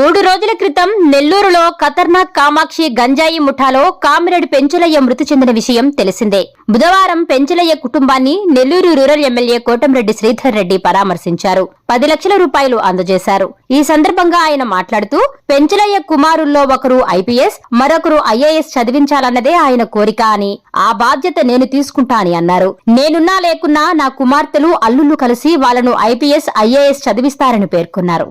మూడు రోజుల క్రితం నెల్లూరులో ఖతర్నాక్ కామాక్షి గంజాయి ముఠాలో కామిరెడ్డి పెంచులయ్య మృతి చెందిన విషయం తెలిసిందే. బుధవారం పెంచులయ్య కుటుంబాన్ని నెల్లూరు రూరల్ ఎమ్మెల్యే కోటంరెడ్డి శ్రీధర్ రెడ్డి పరామర్శించారు. పది లక్షల రూపాయలు అందజేశారు. ఈ సందర్భంగా ఆయన మాట్లాడుతూ పెంచులయ్య కుమారుల్లో ఒకరు ఐపీఎస్ మరొకరు ఐఏఎస్ చదివించాలన్నదే ఆయన కోరిక అని ఆ బాధ్యత నేను తీసుకుంటా అని అన్నారు. నేనున్నా లేకున్నా నా కుమార్తెలు అల్లుళ్ళు కలిసి వాళ్ళను ఐపీఎస్ ఐఏఎస్ చదివిస్తారని పేర్కొన్నారు.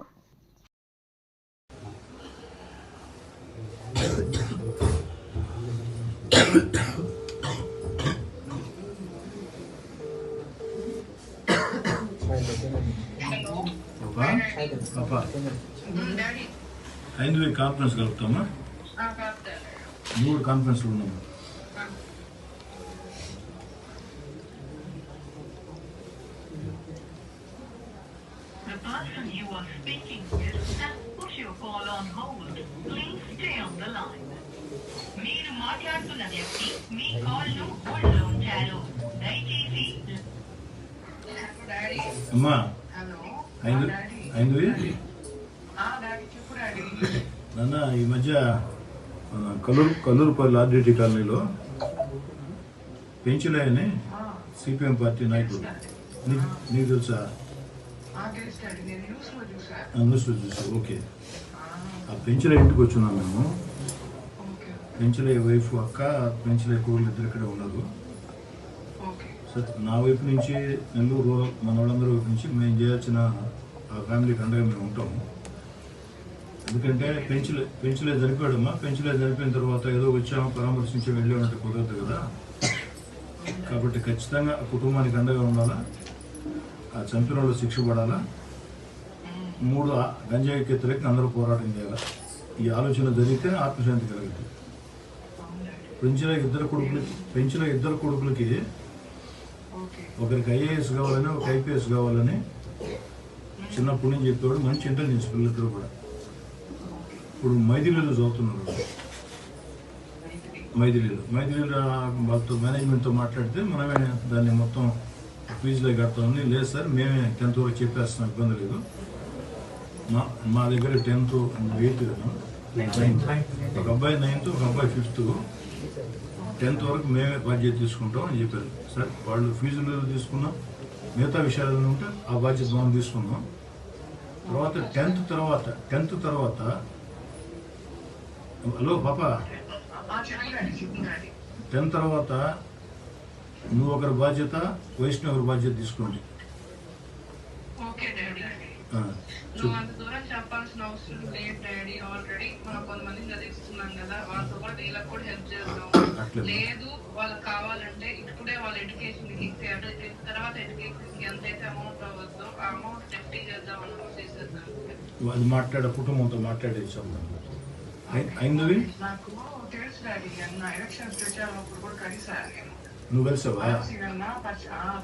పాపా పాపా ఐదు కాన్ఫరెన్స్ కలుపుతామా మూడు కాన్ఫరెన్స్లు ఉన్నాము The person you are speaking with has put your call on hold. Please stay on the line. మీరు మాట్లాడుతున్న వ్యక్తి మీ కాల్ను హోల్డ్లో ఉంచారు దయచేసి డాడీ. అమ్మా చెప్పు డాడీ. నాన్న ఈ మధ్య మన కల్లూరు కల్లూరుపల్లి ఆర్డిటీ కాలనీలో పెంచులాయని సిపిఎం పార్టీ నాయకుడు. నీకు తెలుసా? న్యూస్లో చూసా. ఓకే. ఆ. పెంచుల ఇంటికి వచ్చున్నాం మేము. పెంచులే వైఫ్ అక్క పెంచులే కూరలు ఇద్దరు ఇక్కడే ఉన్నారు ఓకే. సరే నా వైపు నుంచి నెల్లూరు మన వాళ్ళందరి వైపు నుంచి మేము చేయాల్సిన ఫ్యామిలీకి అండగా మేము ఉంటాము. ఎందుకంటే పెంచులే పెంచులే చనిపోయాడమ్మా పెంచులే చనిపోయిన తర్వాత ఏదో వచ్చాము పరామర్శించి వెళ్ళామంటే కుదరదు కదా. కాబట్టి ఖచ్చితంగా ఆ కుటుంబానికి అండగా ఉండాలా? ఆ చంపిన వాళ్ళు శిక్ష పడాలా? మూడు గంజాయి వ్యతిరేకంగా అందరూ పోరాటం చేయాలి? ఈ ఆలోచన జరిగితేనే ఆత్మశాంతి కలుగుతుంది. పెంచిన ఇద్దరు కొడుకులకి పెంచిన ఇద్దరు కొడుకులకి ఓకే. ఒకరికి ఐఏఎస్ కావాలని ఒక ఐపీఎస్ కావాలని చిన్నప్పటి నుంచి చెప్పేవాడు మంచి ఇంటెలిజెన్స్ పిల్లలిద్దరు కూడా. ఇప్పుడు మైథిలీలో చదువుతున్నారు. మైథిలీలో. మైథిలీలో వాళ్ళతో మేనేజ్మెంట్తో మాట్లాడితే మనమే దాన్ని మొత్తం ఫీజులో కడతామని లేదు సార్ మేమే టెన్త్ వరకు చెప్పేస్తున్నాం ఇబ్బంది లేదు. మా మా దగ్గర టెన్త్ ఎయిత్ కదా? నైన్త్ ఒక అబ్బాయి నైన్త్ ఒక అబ్బాయి ఫిఫ్త్. టెన్త్ వరకు మేమే బాధ్యత తీసుకుంటాం అని చెప్పారు. సరే వాళ్ళు ఫీజులు తీసుకున్నాం మిగతా విషయాలు ఉంటే ఆ బాధ్యత మనం తీసుకున్నాం తర్వాత టెన్త్ తర్వాత టెన్త్ తర్వాత హలో పాప. టెన్త్ తర్వాత నువ్వు ఒకరి బాధ్యత వైష్ణవ్ ఒకరి బాధ్యత తీసుకోండి. నువ్వు. అంత దూరం చెప్పాల్సిన అవసరం లేదు డాడీ ఆల్రెడీ మనం కొంతమంది చదివిస్తున్నాం కదా వాళ్ళతో కూడా వీళ్ళకి కూడా హెల్ప్ చేద్దాం. లేదు వాళ్ళకి కావాలంటే ఇప్పుడే వాళ్ళ ఎడ్యుకేషన్కి తర్వాత ఎడ్యుకేషన్కి ఎంతైతే అమౌంట్ అవ్వద్దో ఆ అమౌంట్ ఎఫ్టీ చేద్దాం అని చేసేద్దాం అది మాట్లాడే కుటుంబంతో అయి- అయింది నాకు తెలుసు డాడీ అన్న ఎలక్షన్ ప్రచారం అప్పుడు కూడా కలిసాను నేను నువ్వు కలిసావా?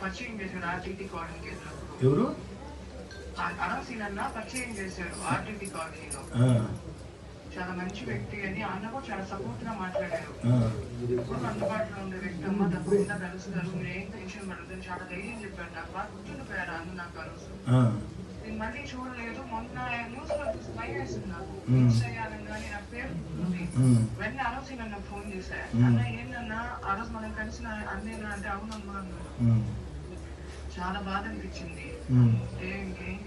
పరిచయం చేశాడు ఆర్టీటీ వెళ్ళినప్పుడు ఎవరు? పరిచయం చేశాడు ఆర్టీటీ కాలనీలో. చాలా మంచి వ్యక్తి అని అన్న కూడా చాలా సపోర్ట్గా మాట్లాడారు. ఆ, ఎప్పుడు అందుబాటులో ఉండే వ్యక్తి అమ్మ తప్పకుండా కలుస్తారు మీరు ఏం టెన్షన్ పడదు చాలా ధైర్యం చెప్పారు నాకు. బాగా గుర్తుండిపోయారు అన్న నాకు ఆ, నేను మళ్ళీ చూడలేదు మొన్న న్యూస్లో చూసి భయం వేసింది నాకు చేయాలని నా పేరు. ఉమ్, వెంటనే నన్ను ఫోన్ చేశా. మ్మ్. అన్న ఏంటన్నా ఆ రోజు మనం కలిసిన అన్నేనా అంటే అవునమ్మా అన్నాడు. చాలా బాధ అనిపించింది.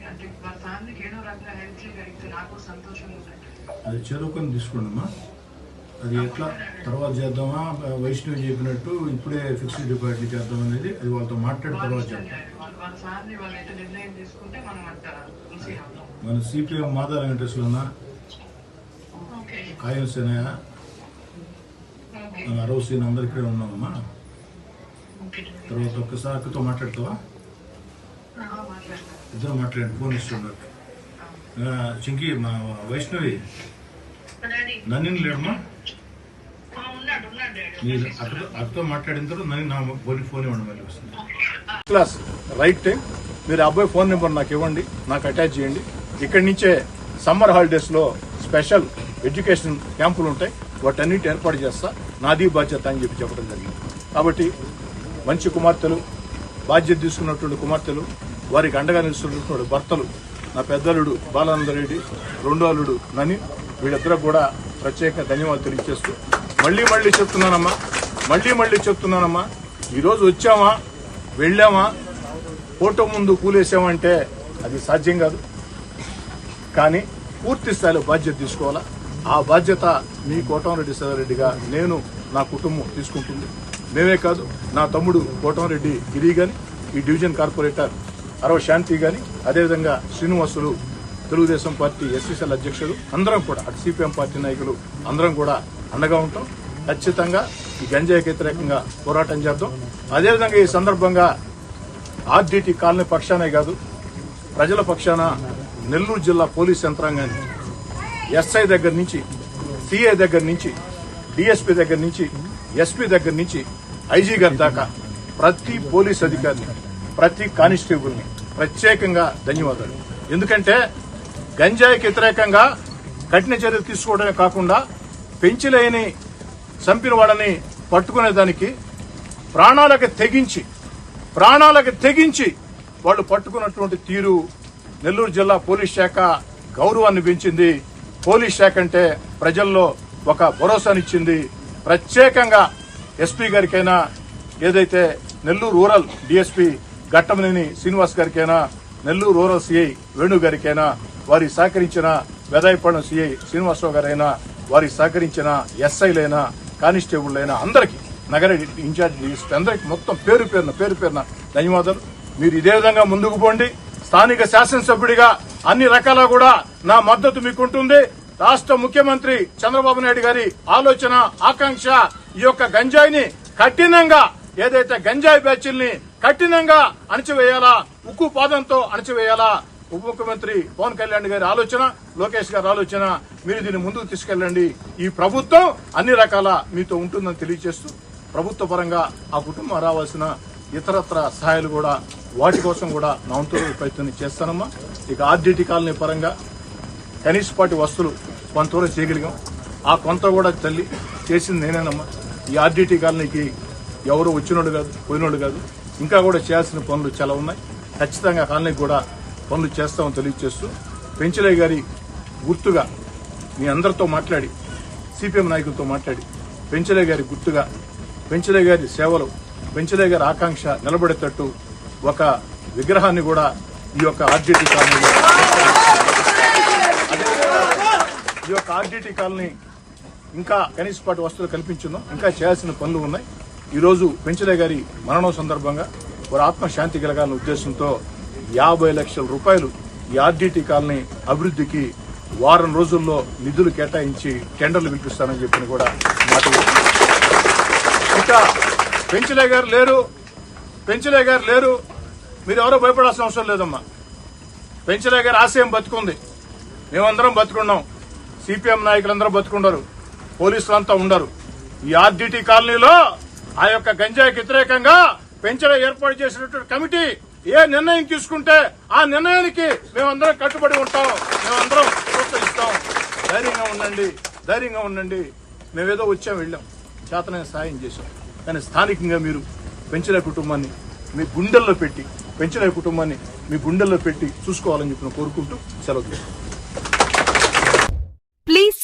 అంటే వాళ్ళ ఫ్యామిలీకి ఏదో రకంగా హెల్ప్ చేయగలిగితే నాకు అది చెరుకొని తీసుకోండమ్మా. అది ఎట్లా? తర్వాత చేద్దామా? వైష్ణవి చెప్పినట్టు ఇప్పుడే ఫిక్స్డ్ డిపాజిట్ చేద్దాం అనేది అది వాళ్ళతో మాట్లాడిన తర్వాత చేద్దాం తీసుకుంటే మనం సిపిఎం మాదా వెంకటేశ్వరన్న ఓకే. కాయం సేనయ్య? మన అరవ సీన్ అందరు ఇక్కడే ఉన్నామమ్మా. తర్వాత ఒక్కసారి అక్కతో మాట్లాడతావా? ఇద్దరు మాట్లాడండి ఫోన్ ఇస్తున్నారు చింకి మా వైష్ణవి నన్ను లేడమ్మా? ఆ, ఉన్నాడు ఉన్నాడు డాడీ. మీరు అక్కతో అక్కతో మాట్లాడిన తర్వాత నన్ను నా ఫోన్ ఫోన్ ఇవ్వండి మళ్ళీ వస్తుంది. Class right time. మీరు అబ్బాయి ఫోన్ నెంబర్ నాకు ఇవ్వండి నాకు అటాచ్ చేయండి. ఇక్కడి నుంచే సమ్మర్ హాలిడేస్లో స్పెషల్ ఎడ్యుకేషన్ క్యాంపులు ఉంటాయి. వాటన్నిటి ఏర్పాటు చేస్తా. నాది బాధ్యత అని చెప్పి చెప్పడం జరిగింది. కాబట్టి మంచి కుమార్తెలు బాధ్యత తీసుకున్నటువంటి కుమార్తెలు వారికి అండగా నిలుస్తున్నటువంటి భర్తలు నా పెద్దలుడు బాలానందరెడ్డి రెండో అల్లుడు నని వీళ్ళిద్దరూ కూడా ప్రత్యేక ధన్యవాదాలు తెలియజేస్తూ మళ్ళీ మళ్ళీ చెప్తున్నానమ్మా మళ్ళీ మళ్ళీ చెప్తున్నానమ్మా ఈరోజు వచ్చామా వెళ్ళామా ఫోటో ముందు కూలేసామంటే అది సాధ్యం కాదు. కానీ పూర్తి స్థాయిలో బాధ్యత తీసుకోవాలా? ఆ బాధ్యత మీ కోటమరెడ్డి సదారెడ్డిగా నేను నా కుటుంబం తీసుకుంటుంది. మేమే కాదు నా తమ్ముడు కోటమరెడ్డి గిరి గాని ఈ డివిజన్ కార్పొరేటర్ అరవ శాంతి గాని అదేవిధంగా శ్రీనివాసులు తెలుగుదేశం పార్టీ ఎస్సీసీఎల్ అధ్యక్షుడు అందరం కూడా అటు సిపిఎం పార్టీ నాయకులు అందరం కూడా అండగా ఉంటాం. ఖచ్చితంగా ఈ గంజాయికి వ్యతిరేకంగా పోరాటం చేద్దాం. అదేవిధంగా ఈ సందర్భంగా ఆర్డీటీ కాలనీ పక్షానే కాదు ప్రజల పక్షాన నెల్లూరు జిల్లా పోలీస్ యంత్రాంగాన్ని ఎస్ఐ దగ్గర నుంచి సిఐ దగ్గర నుంచి డిఎస్పీ దగ్గర నుంచి ఎస్పీ దగ్గర నుంచి ఐజీ గారి దాకా ప్రతి పోలీస్ అధికారిని ప్రతి కానిస్టేబుల్ని ప్రత్యేకంగా ధన్యవాదాలు. ఎందుకంటే గంజాయికి వ్యతిరేకంగా కఠిన చర్యలు తీసుకోవడమే కాకుండా పెంచిలేని చంపిన వాళ్ళని పట్టుకునేదానికి ప్రాణాలకు తెగించి ప్రాణాలకు తెగించి వాళ్ళు పట్టుకున్నటువంటి తీరు నెల్లూరు జిల్లా పోలీస్ శాఖ గౌరవాన్ని పెంచింది. పోలీస్ శాఖ అంటే ప్రజల్లో ఒక భరోసానిచ్చింది. ప్రత్యేకంగా ఎస్పీ గారికైనా ఏదైతే నెల్లూరు రూరల్ డిఎస్పీ ఘట్టమనేని శ్రీనివాస్ గారికైనా నెల్లూరు రూరల్ సిఐ వేణు గారికైనా వారి సహకరించిన వెదాయపాలెం సిఐ శ్రీనివాసరావు గారైనా వారికి సహకరించిన ఎస్ఐలైనా కానిస్టేబుల్లైనా అందరికీ నగర ఇన్ఛార్జ్ డిఎస్పీ అందరికీ మొత్తం పేరు పేరున పేరు పేరున ధన్యవాదాలు. మీరు ఇదే విధంగా ముందుకు పోండి. స్థానిక శాసనసభ్యుడిగా అన్ని రకాల కూడా నా మద్దతు మీకు ఉంటుంది రాష్ట్ర ముఖ్యమంత్రి చంద్రబాబు నాయుడు గారి ఆలోచన ఆకాంక్ష ఈ యొక్క గంజాయిని కఠినంగా ఏదైతే గంజాయి బ్యాచ్ల్ని కఠినంగా అణచివేయాలా ఉక్కు పాదంతో అణచివేయాలా ఉప ముఖ్యమంత్రి పవన్ కళ్యాణ్ గారి ఆలోచన లోకేష్ గారి ఆలోచన మీరు దీన్ని ముందుకు తీసుకెళ్ళండి. ఈ ప్రభుత్వం అన్ని రకాల మీతో ఉంటుందని తెలియజేస్తూ ప్రభుత్వ పరంగా ఆ కుటుంబం రావాల్సిన ఇతరత్ర సహాయాలు కూడా వాటి కోసం కూడా నా వంతు ప్రయత్నం చేస్తానమ్మా. ఇక ఆర్డిటీ కాలనీ పరంగా కనీసపాటి వస్తువులు కొంతవరకు చేయగలిగాం. ఆ కొంత కూడా తల్లి చేసింది నేనేనమ్మా. ఈ ఆర్డీటీ కాలనీకి ఎవరు వచ్చినోడు కాదు పోయినోడు కాదు. ఇంకా కూడా చేయాల్సిన పనులు చాలా ఉన్నాయి. ఖచ్చితంగా కాలనీకి కూడా పనులు చేస్తామని తెలియజేస్తూ పెంచలయ్య గారి గుర్తుగా మీ అందరితో మాట్లాడి సిపిఎం నాయకులతో మాట్లాడి పెంచలయ్య గారి గుర్తుగా పెంచలే గారి సేవలు పెంచలే గారి ఆకాంక్ష నిలబడేటట్టు ఒక విగ్రహాన్ని కూడా ఈ యొక్క ఆర్డిటి కాలనీలో ఈ యొక్క ఆర్డిటి కాలనీ ఇంకా కనీసపాటి వస్తువులు కల్పించున్నాం ఇంకా చేయాల్సిన పనులు ఉన్నాయి. ఈరోజు పెంచలే గారి మరణం సందర్భంగా వారి ఆత్మశాంతి కలగాలనే ఉద్దేశంతో యాభై లక్షల రూపాయలు ఈ ఆర్డిటి కాలనీ అభివృద్ధికి వారం రోజుల్లో నిధులు కేటాయించి టెండర్లు పిలిపిస్తానని చెప్పిన కూడా మాట ఇంకా పెంచలే గారు లేరు పెంచలే గారు లేరు. మీరు ఎవరో భయపడాల్సిన అవసరం లేదమ్మా. పెంచలే గారి ఆశయం బతుకుంది. మేమందరం బతుకున్నాం. సిపిఎం నాయకులందరూ బతుకుండరు. పోలీసులంతా ఉండరు. ఈ ఆర్డిటి కాలనీలో ఆ యొక్క గంజాయికి వ్యతిరేకంగా పెంచల ఏర్పాటు చేసినటువంటి కమిటీ ఏ నిర్ణయం తీసుకుంటే ఆ నిర్ణయానికి మేమందరం కట్టుబడి ఉంటాం. మేమందరం ప్రోత్సహిస్తాం. ధైర్యంగా ఉండండి. ధైర్యంగా ఉండండి. మేమేదో వచ్చాం వెళ్ళాం. చేతనే సాయం చేశాం. కానీ స్థానికంగా మీరు పెంచలే కుటుంబాన్ని మీ గుండెల్లో పెట్టి పెంచిన కుటుంబాన్ని మీ గుండెల్లో పెట్టి చూసుకోవాలని చెప్పిన కోరుకుంటూ సెలవు